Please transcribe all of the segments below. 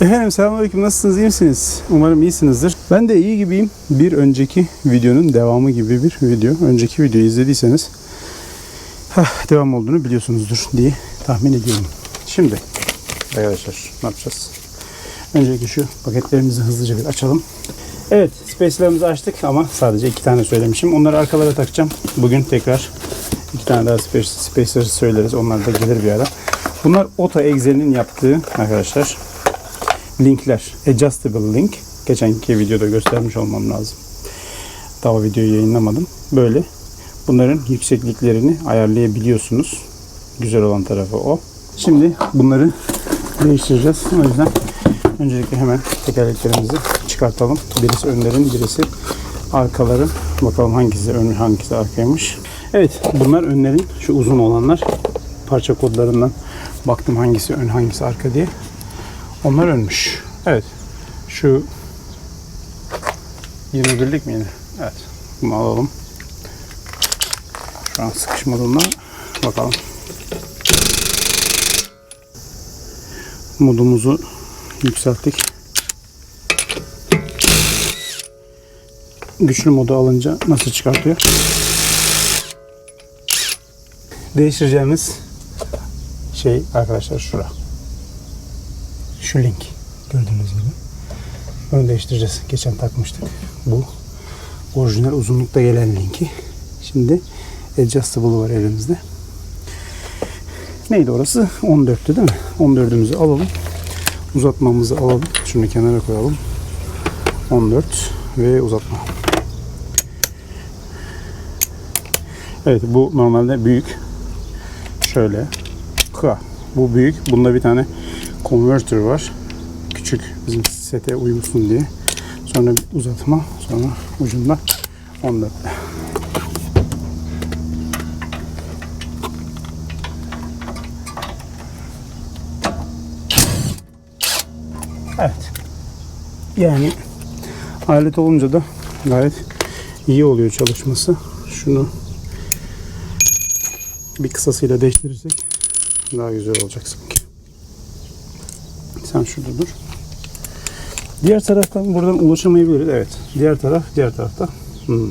Efendim selamünaleyküm nasılsınız iyi misiniz? Umarım iyisinizdir. Ben de iyi gibiyim. Bir önceki videonun devamı gibi bir video. Önceki videoyu izlediyseniz hah, devam olduğunu biliyorsunuzdur diye tahmin ediyorum. Şimdi arkadaşlar ne yapacağız? Öncelikle şu paketlerimizi hızlıca bir açalım. Evet space'lerimizi açtık ama sadece iki tane söylemişim. Onları arkalara takacağım. Bugün tekrar iki tane daha space, space'leri söyleriz. Onlar da gelir bir ara. Bunlar Ota Excel'in yaptığı arkadaşlar linkler. Adjustable link. Geçenki videoda göstermiş olmam lazım. Daha videoyu yayınlamadım. Böyle bunların yüksekliklerini ayarlayabiliyorsunuz. Güzel olan tarafı o. Şimdi bunları değiştireceğiz. O yüzden öncelikle hemen tekerleklerimizi çıkartalım. Birisi önlerin, birisi arkaların. Bakalım hangisi ön, hangisi arkaymış. Evet, bunlar önlerin şu uzun olanlar. Parça kodlarından baktım hangisi ön, hangisi arka diye. Onlar ölmüş. Evet. Şu 21'lik miydi? Evet. Bunu alalım. Şu an sıkışmadı onlar. Bakalım. Modumuzu yükselttik. Güçlü modu alınca nasıl çıkartıyor? Değiştireceğimiz şey arkadaşlar şura şu link gördüğünüz gibi. Bunu değiştireceğiz. Geçen takmıştık. Bu orijinal uzunlukta gelen linki. Şimdi adjustable var elimizde. Neydi orası? 14'tü değil mi? 14'ümüzü alalım. Uzatmamızı alalım. Şunu kenara koyalım. 14 ve uzatma. Evet bu normalde büyük. Şöyle. Bu büyük. Bunda bir tane converter var. Küçük bizim sete uyumsun diye. Sonra bir uzatma. Sonra ucunda 14. Evet. Yani alet olunca da gayet iyi oluyor çalışması. Şunu bir kısasıyla değiştirirsek daha güzel olacak sanki. Sen şurada dur. Diğer taraftan buradan ulaşamayabiliriz. Evet. Diğer taraf diğer tarafta. Hmm.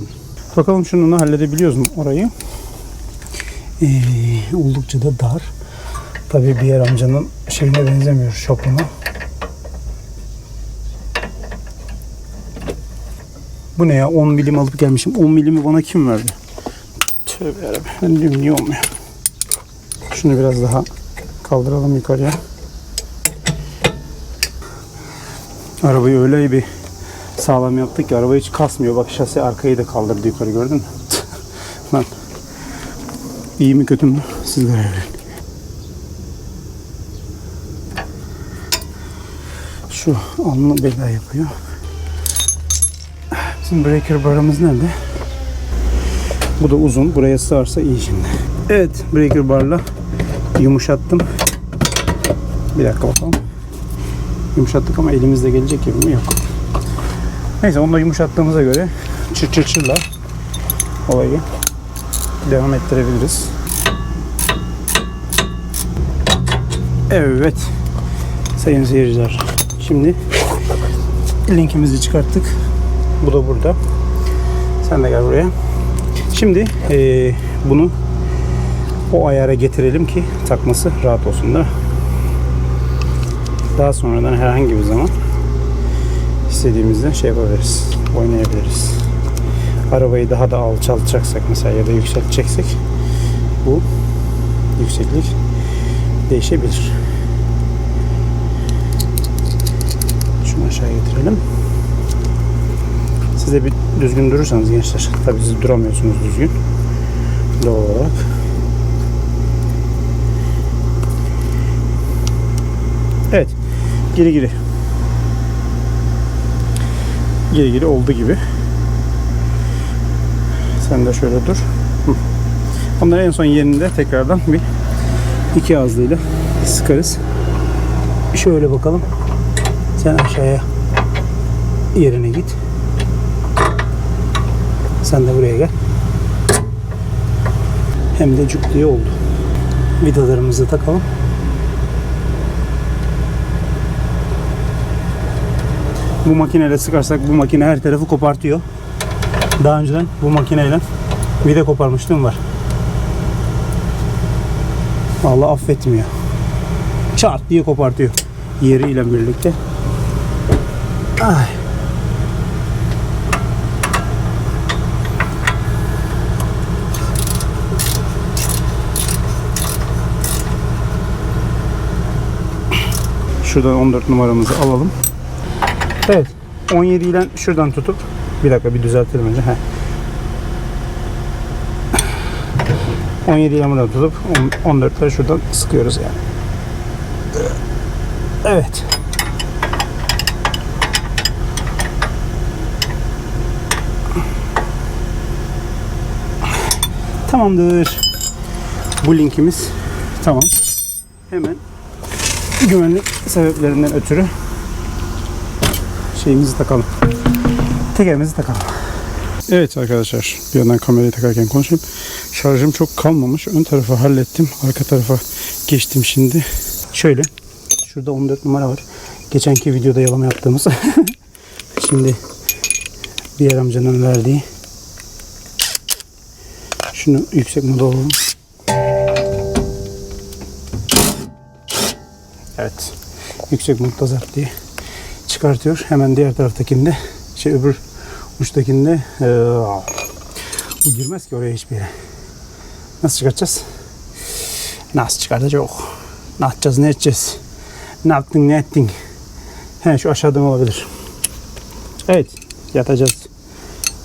Bakalım şunu halledebiliyoruz mu orayı? Ee, oldukça da dar. Tabii bir yer amcanın şeyine benzemiyor şopuna. Bu ne ya? 10 milim alıp gelmişim. 10 milimi bana kim verdi? Tövbe yarabbim. Ben niye olmuyor? Şunu biraz daha kaldıralım yukarıya. Arabayı öyle bir sağlam yaptık ki araba hiç kasmıyor. Bak şasi arkayı da kaldırdı yukarı gördün mü? Lan. İyi mi kötü mü? Siz karar verin. Şu alnı bela yapıyor. Bizim breaker barımız nerede? Bu da uzun. Buraya sığarsa iyi şimdi. Evet breaker barla yumuşattım. Bir dakika bakalım yumuşattık ama elimizde gelecek gibi mi yok. Neyse onu da yumuşattığımıza göre çır çır çırla olayı devam ettirebiliriz. Evet sayın seyirciler şimdi linkimizi çıkarttık. Bu da burada. Sen de gel buraya. Şimdi eee, bunu o ayara getirelim ki takması rahat olsun da daha sonradan herhangi bir zaman istediğimizde şey yapabiliriz, oynayabiliriz. Arabayı daha da alçaltacaksak mesela ya da yükselteceksek bu yükseklik değişebilir. Şunu aşağı getirelim. Siz de bir düzgün durursanız gençler. Tabii siz duramıyorsunuz düzgün. Doğal olarak. Evet. Geri geri. Geri geri oldu gibi. Sen de şöyle dur. Onları en son yerinde tekrardan bir iki ağızlıyla sıkarız. Şöyle bakalım. Sen aşağıya yerine git. Sen de buraya gel. Hem de cuk oldu. Vidalarımızı takalım. Bu makineyle sıkarsak bu makine her tarafı kopartıyor. Daha önceden bu makineyle vida koparmışlığım var. Vallahi affetmiyor. Çat diye kopartıyor. Yeriyle birlikte. Ay. Şuradan 14 numaramızı alalım. Evet. 17 ile şuradan tutup bir dakika bir düzeltelim önce. Heh. 17 ile buradan tutup 14 ile şuradan sıkıyoruz yani. Evet. Tamamdır. Bu linkimiz tamam. Hemen güvenlik sebeplerinden ötürü şeyimizi takalım. Tekerimizi takalım. Evet arkadaşlar bir yandan kamerayı takarken konuşayım. Şarjım çok kalmamış. Ön tarafı hallettim. Arka tarafa geçtim şimdi. Şöyle. Şurada 14 numara var. Geçenki videoda yalama yaptığımız. şimdi diğer amcanın verdiği. Şunu yüksek moda alalım. Evet. Yüksek modda zart diye çıkartıyor. Hemen diğer taraftakinde şey öbür uçtakinde eee, bu girmez ki oraya hiçbir yere. Nasıl çıkartacağız? Nasıl çıkartacağız? Ne yapacağız? Ne edeceğiz? Ne yaptın? Ne ettin? He şu aşağıdan olabilir. Evet. Yatacağız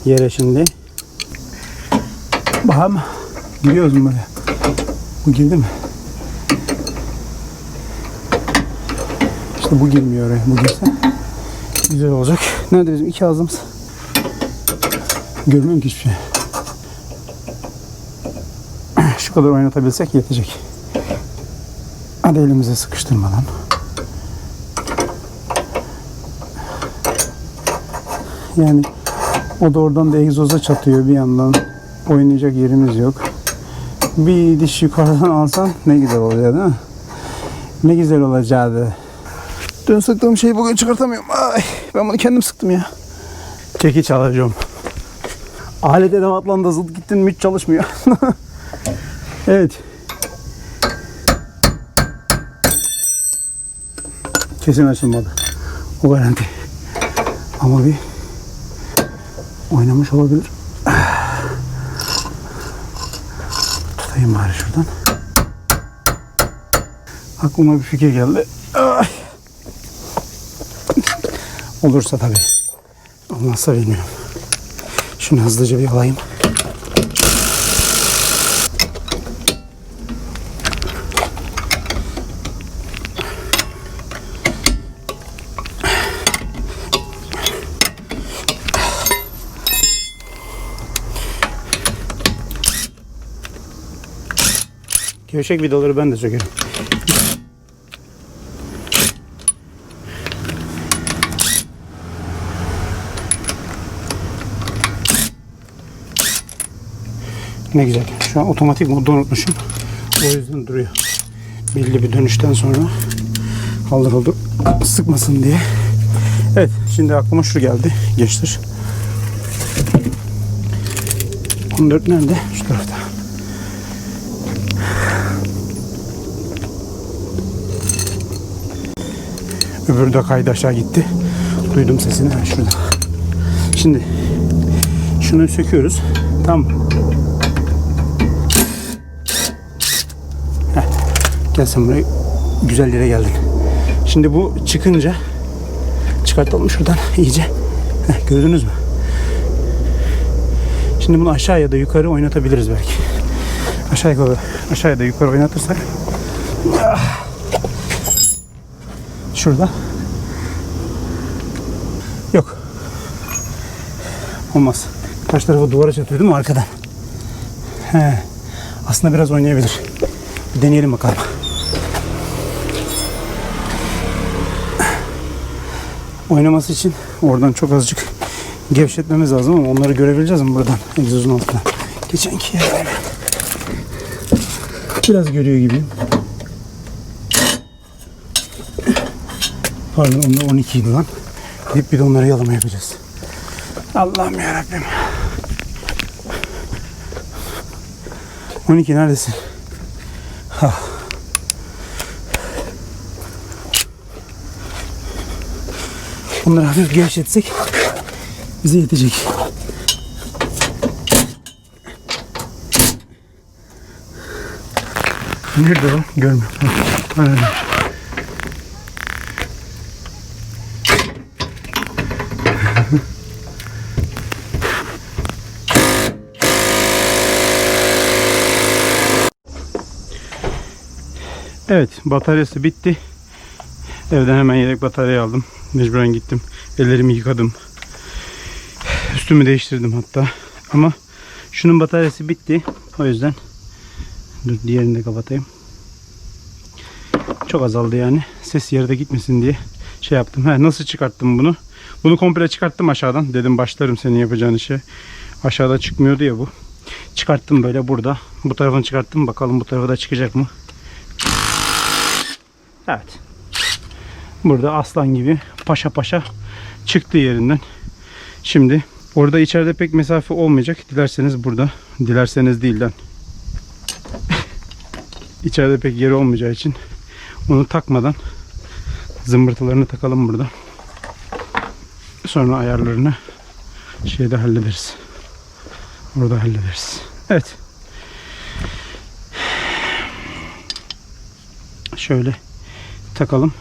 yere şimdi. Bakalım. Giriyoruz mu buraya? Bu girdi mi? İşte bu girmiyor oraya. Bu girse güzel olacak. Nerede bizim iki ağzımız? Görmüyorum ki hiçbir şey. Şu kadar oynatabilsek yetecek. Hadi elimize sıkıştırmadan. Yani o da oradan da egzoza çatıyor bir yandan. Oynayacak yerimiz yok. Bir diş yukarıdan alsan ne güzel olacak değil mi? Ne güzel olacaktı. Dün sıktığım şeyi bugün çıkartamıyorum. Ay, ben bunu kendim sıktım ya. Çekiç alacağım. Alet edevatlarında zıt gittin mi hiç çalışmıyor. evet. Kesin açılmadı. O garanti. Ama bir oynamış olabilir. Tutayım bari şuradan. Aklıma bir fikir geldi. Ay. Olursa tabii. Olmazsa bilmiyorum. Şunu hızlıca bir alayım. Gevşek vidaları ben de sökerim. Ne güzel. Şu an otomatik modda unutmuşum. O yüzden duruyor. Belli bir dönüşten sonra haldır haldır sıkmasın diye. Evet şimdi aklıma şu geldi gençler. 14 nerede? Şu tarafta. Öbürü de kaydı aşağı gitti. Duydum sesini. Ha, şurada. Şimdi şunu söküyoruz. Tamam. Gel sen buraya. Güzel yere geldin. Şimdi bu çıkınca çıkartalım şuradan iyice. Heh, gördünüz mü? Şimdi bunu aşağı ya da yukarı oynatabiliriz belki. Aşağı yukarı, aşağı ya da yukarı oynatırsak. Ah. Şurada. Yok. Olmaz. Kaç tarafı duvara çatıyor değil mi arkadan? He. Aslında biraz oynayabilir. Bir deneyelim bakalım. Oynaması için oradan çok azıcık gevşetmemiz lazım ama onları görebileceğiz mi buradan egzozun altından? Geçenki yer. Biraz görüyor gibiyim. Pardon onda 12 idi lan. Deyip bidonları yalama yapacağız. Allah'ım yarabbim. 12 neredesin? Ha. Onları hafif gevşetsek bize yetecek. Nerede o? Görmüyorum. Öyle. Evet bataryası bitti. Evden hemen yedek batarya aldım. Mecburen gittim. Ellerimi yıkadım. Üstümü değiştirdim hatta. Ama şunun bataryası bitti. O yüzden dur diğerini de kapatayım. Çok azaldı yani. Ses yerde gitmesin diye şey yaptım. He, nasıl çıkarttım bunu? Bunu komple çıkarttım aşağıdan. Dedim başlarım senin yapacağın işe. Aşağıda çıkmıyordu ya bu. Çıkarttım böyle burada. Bu tarafını çıkarttım. Bakalım bu tarafa da çıkacak mı? Evet. Burada aslan gibi paşa paşa çıktı yerinden. Şimdi orada içeride pek mesafe olmayacak. Dilerseniz burada. Dilerseniz değil lan. içeride pek yeri olmayacağı için onu takmadan zımbırtılarını takalım burada. Sonra ayarlarını şeyde hallederiz. Orada hallederiz. Evet. Şöyle takalım.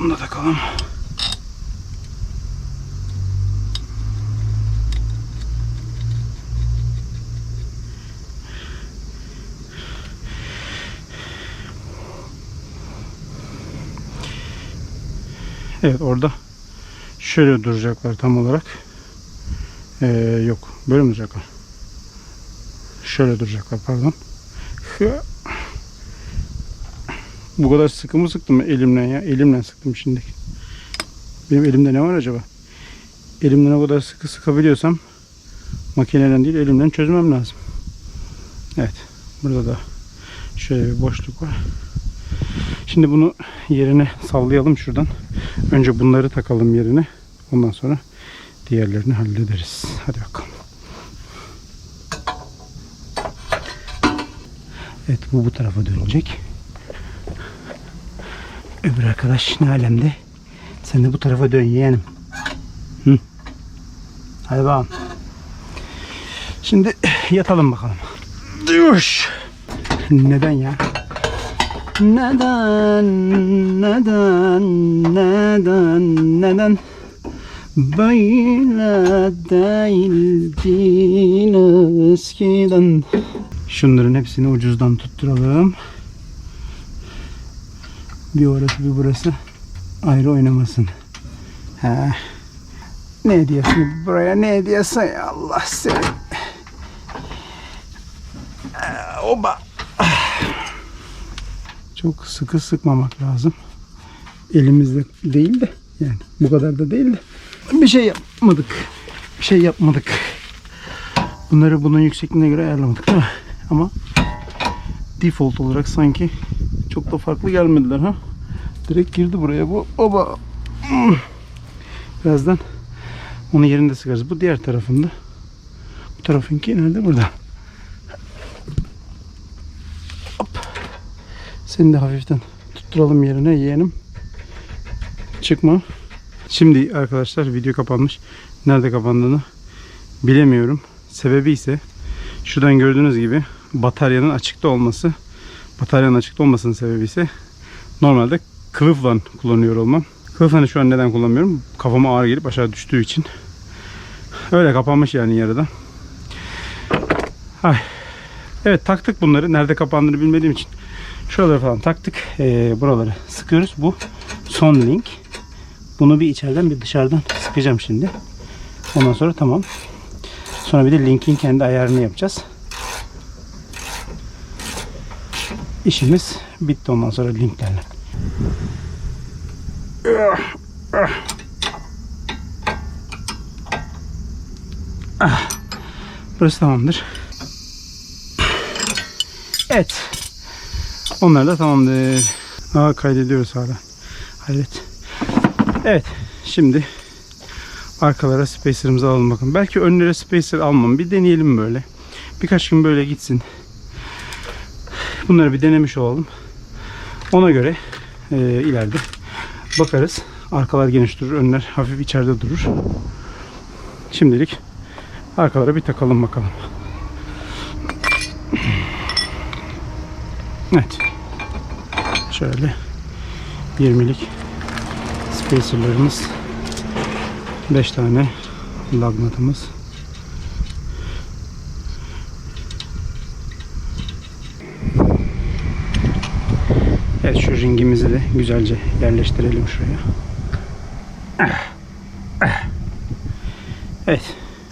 Onu da takalım. Evet orada şöyle duracaklar tam olarak. Ee, yok böyle mi duracaklar? Şöyle duracaklar pardon. Bu kadar sıkı mı sıktım elimle ya? Elimle sıktım şimdi. Benim elimde ne var acaba? Elimden o kadar sıkı sıkabiliyorsam makineden değil elimden çözmem lazım. Evet. Burada da şöyle bir boşluk var. Şimdi bunu yerine sallayalım şuradan. Önce bunları takalım yerine. Ondan sonra diğerlerini hallederiz. Hadi bakalım. Evet bu bu tarafa dönecek. Öbür arkadaş ne alemde? Sen de bu tarafa dön yeğenim. Hı. Hadi bakalım. Şimdi yatalım bakalım. Düş. Neden ya? Neden, neden, neden, neden böyle değildin eskiden? Şunların hepsini ucuzdan tutturalım. Bir orası bir burası ayrı oynamasın. He. Ne diyorsun buraya ne diyorsun ya Allah seni. Oba. Çok sıkı sıkmamak lazım. Elimizde değil de yani bu kadar da değil de bir şey yapmadık. Bir şey yapmadık. Bunları bunun yüksekliğine göre ayarlamadık değil mi? Ama default olarak sanki çok da farklı gelmediler ha. Direkt girdi buraya bu. Oba. Birazdan onu yerinde sıkarız. Bu diğer tarafında. Bu tarafınki nerede? Burada. Seni de hafiften tutturalım yerine yeğenim. Çıkma. Şimdi arkadaşlar video kapanmış. Nerede kapandığını bilemiyorum. Sebebi ise şuradan gördüğünüz gibi bataryanın açıkta olması. Bataryanın açıkta olmasının sebebi ise normalde kılıfla kullanıyor olmam. Kılıfını şu an neden kullanmıyorum? Kafama ağır gelip aşağı düştüğü için. Öyle kapanmış yani yarıda. Ay. Evet taktık bunları. Nerede kapandığını bilmediğim için. Şuraları falan taktık. Ee, buraları sıkıyoruz. Bu son link. Bunu bir içeriden bir dışarıdan sıkacağım şimdi. Ondan sonra tamam. Sonra bir de linkin kendi ayarını yapacağız. İşimiz bitti ondan sonra linklerle. Ah. Burası tamamdır. Evet. Onlar da tamamdır. Aa kaydediyoruz hala. Hayret. Evet. Şimdi arkalara spacer'ımızı alalım bakın. Belki önlere spacer almam. Bir deneyelim böyle. Birkaç gün böyle gitsin. Bunları bir denemiş olalım. Ona göre e, ileride bakarız. Arkalar geniş durur. Önler hafif içeride durur. Şimdilik arkalara bir takalım bakalım. Evet. Şöyle 20'lik spacerlarımız 5 tane lagnatımız Evet şu ringimizi de güzelce yerleştirelim şuraya. Evet.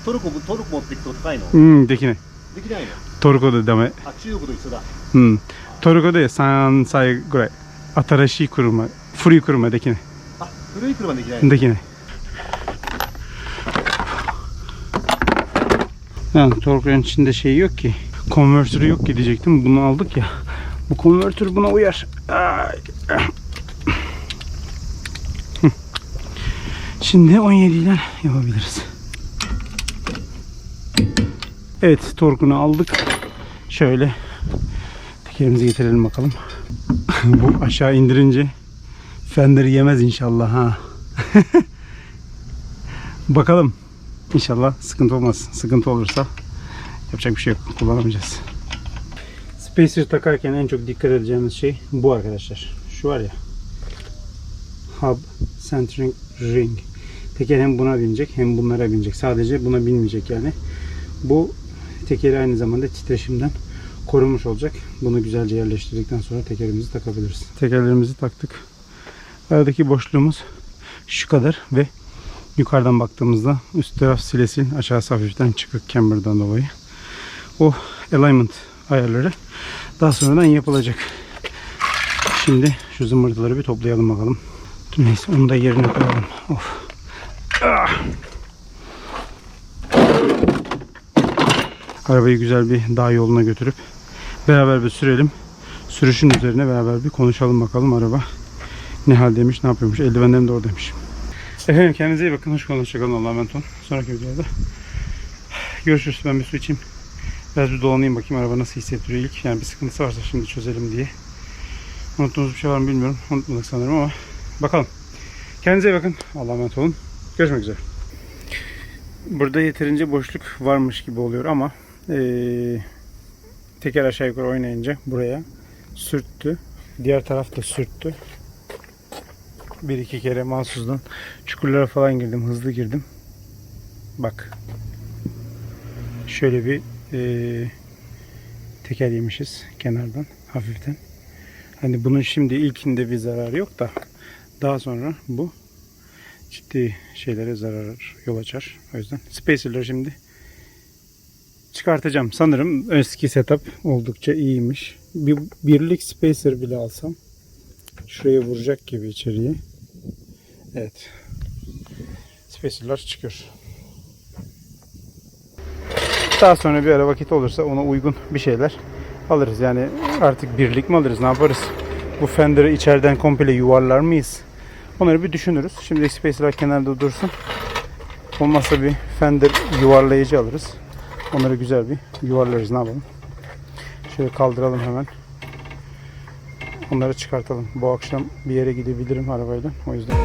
トルコトルコ持ってくと高いの Hmm, できない。できないのトルコでダメ。あ中国と一緒だうん。 トルコで3歳ぐらい。新しい車、古い車できない。あ古い車できないのできない。Yani Torku'nun içinde şey yok ki. Konvertörü yok ki diyecektim. Bunu aldık ya. Bu konvertör buna uyar. Ay. Hı. Şimdi 17 ile yapabiliriz. Evet torkunu aldık. Şöyle tekerimizi getirelim bakalım. Bu aşağı indirince fenderi yemez inşallah ha. Bakalım. İnşallah sıkıntı olmaz. Sıkıntı olursa yapacak bir şey yok. Kullanamayacağız. Spacer takarken en çok dikkat edeceğimiz şey bu arkadaşlar. Şu var ya. Hub Centering Ring. Teker hem buna binecek hem bunlara binecek. Sadece buna binmeyecek yani. Bu tekeri aynı zamanda titreşimden korunmuş olacak. Bunu güzelce yerleştirdikten sonra tekerimizi takabiliriz. Tekerlerimizi taktık. Aradaki boşluğumuz şu kadar ve yukarıdan baktığımızda üst taraf silesil aşağısı hafiften çıkık camber'dan dolayı. O alignment ayarları daha sonradan yapılacak. Şimdi şu zımbırtıları bir toplayalım bakalım. Neyse onu da yerine koyalım. Of. Ah. Arabayı güzel bir dağ yoluna götürüp beraber bir sürelim. Sürüşün üzerine beraber bir konuşalım bakalım araba ne haldeymiş, ne yapıyormuş. Eldivenlerim de oradaymış. Efendim kendinize iyi bakın. Hoş kalın. Hoşçakalın. Allah'a emanet olun. Sonraki videoda görüşürüz. Ben bir su içeyim. Biraz bir dolanayım bakayım araba nasıl hissettiriyor ilk. Yani bir sıkıntısı varsa şimdi çözelim diye. Unuttuğunuz bir şey var mı bilmiyorum. Unutmadık sanırım ama bakalım. Kendinize iyi bakın. Allah'a emanet olun. Görüşmek üzere. Burada yeterince boşluk varmış gibi oluyor ama eee, teker aşağı yukarı oynayınca buraya sürttü. Diğer taraf da sürttü. Bir iki kere mahsusdan çukurlara falan girdim. Hızlı girdim. Bak. Şöyle bir eee, teker yemişiz kenardan hafiften. Hani bunun şimdi ilkinde bir zararı yok da daha sonra bu ciddi şeylere zarar yol açar. O yüzden spacer'ları şimdi çıkartacağım. Sanırım eski setup oldukça iyiymiş. Bir birlik spacer bile alsam şuraya vuracak gibi içeriye. Evet. Spacer'lar çıkıyor. Daha sonra bir ara vakit olursa ona uygun bir şeyler alırız. Yani artık birlik mi alırız ne yaparız? Bu fender'ı içeriden komple yuvarlar mıyız? Onları bir düşünürüz. Şimdi spacer'lar kenarda dursun. Olmazsa bir fender yuvarlayıcı alırız. Onları güzel bir yuvarlarız ne yapalım. Şöyle kaldıralım hemen. Onları çıkartalım. Bu akşam bir yere gidebilirim arabayla. O yüzden.